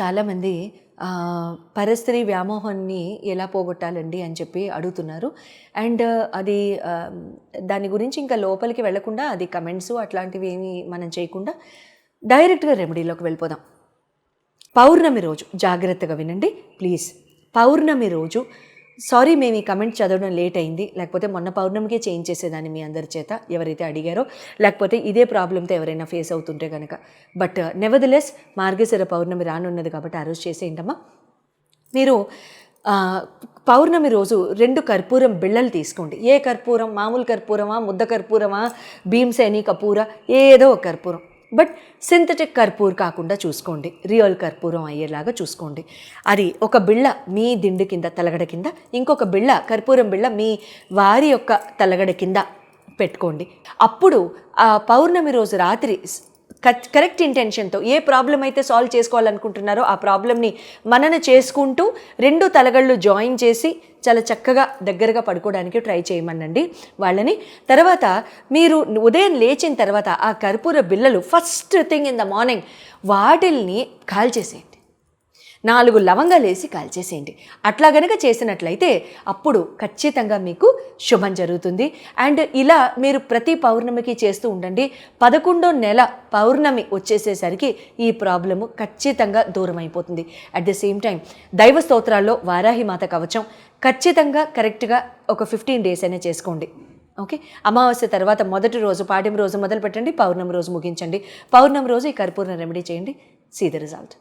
చాలామంది పరస్త్రీ వ్యామోహాన్ని ఎలా పోగొట్టాలండి అని చెప్పి అడుగుతున్నారు. అండ్ అది దాని గురించి ఇంకా లోపలికి వెళ్ళకుండా అది కమెంట్స్ అట్లాంటివి ఏమి మనం చేయకుండా డైరెక్ట్గా రెమెడీలోకి వెళ్ళిపోదాం. పౌర్ణమి రోజు జాగ్రత్తగా వినండి. ప్లీజ్. పౌర్ణమి రోజు సారీ మేము ఈ కమెంట్ చదవడం లేట్ అయింది. లేకపోతే మొన్న పౌర్ణమికే చేంజ్ చేసేదాన్ని మీ అందరి చేత ఎవరైతే అడిగారో. లేకపోతే ఇదే ప్రాబ్లంతో ఎవరైనా ఫేస్ అవుతుంటే కనుక బట్ నెవదలెస్ మార్గశిర పౌర్ణమి రానున్నది కాబట్టి ఆ రోజు చేసేయండమ్మా మీరు పౌర్ణమి రోజు రెండు కర్పూరం బిళ్ళలు తీసుకోండి. ఏ కర్పూరం? మామూలు కర్పూరమా? ముద్ద కర్పూరమా? భీమసేని కపూర? ఏదో ఒక కర్పూరం. బట్ సింథటిక్ కర్పూర్ కాకుండా చూసుకోండి. రియల్ కర్పూరం అయ్యేలాగా చూసుకోండి. అది ఒక బిళ్ళ మీ దిండు కింద తలగడ కింద ఇంకొక బిళ్ళ కర్పూరం బిళ్ళ మీ వారి యొక్క తలగడ కింద పెట్టుకోండి. అప్పుడు ఆ పౌర్ణమి రోజు రాత్రి కరెక్ట్ కరెక్ట్ ఇంటెన్షన్తో ఏ ప్రాబ్లం అయితే సాల్వ్ చేసుకోవాలనుకుంటున్నారో ఆ ప్రాబ్లమ్ని మనన చేసుకుంటూ రెండు తలగళ్ళు జాయిన్ చేసి చాలా చక్కగా దగ్గరగా పడుకోవడానికి ట్రై చేయమనండి. వాళ్ళని తర్వాత మీరు ఉదయం లేచిన తర్వాత ఆ కర్పూర బిళ్ళలు first thing in the morning వాటిల్ని కాల్చేసేయండి. నాలుగు లవంగాలు వేసి కాల్చేసేయండి. అట్లా గనక చేసినట్లయితే అప్పుడు ఖచ్చితంగా మీకు శుభం జరుగుతుంది. అండ్ ఇలా మీరు ప్రతి పౌర్ణమికి చేస్తూ ఉండండి. పదకొండో నెల పౌర్ణమి వచ్చేసేసరికి ఈ ప్రాబ్లము ఖచ్చితంగా దూరం అయిపోతుంది అట్ ద సేమ్ టైం దైవ స్తోత్రాల్లో వారాహి మాత కవచం ఖచ్చితంగా కరెక్ట్గా ఒక ఫిఫ్టీన్ డేస్ అయినా చేసుకోండి. ఓకే? అమావాస్య తర్వాత మొదటి రోజు పాడ్యం రోజు మొదలు పెట్టండి పౌర్ణమి రోజు ముగించండి. పౌర్ణమి రోజు ఈ కర్పూరం రెమెడీ చేయండి. See the result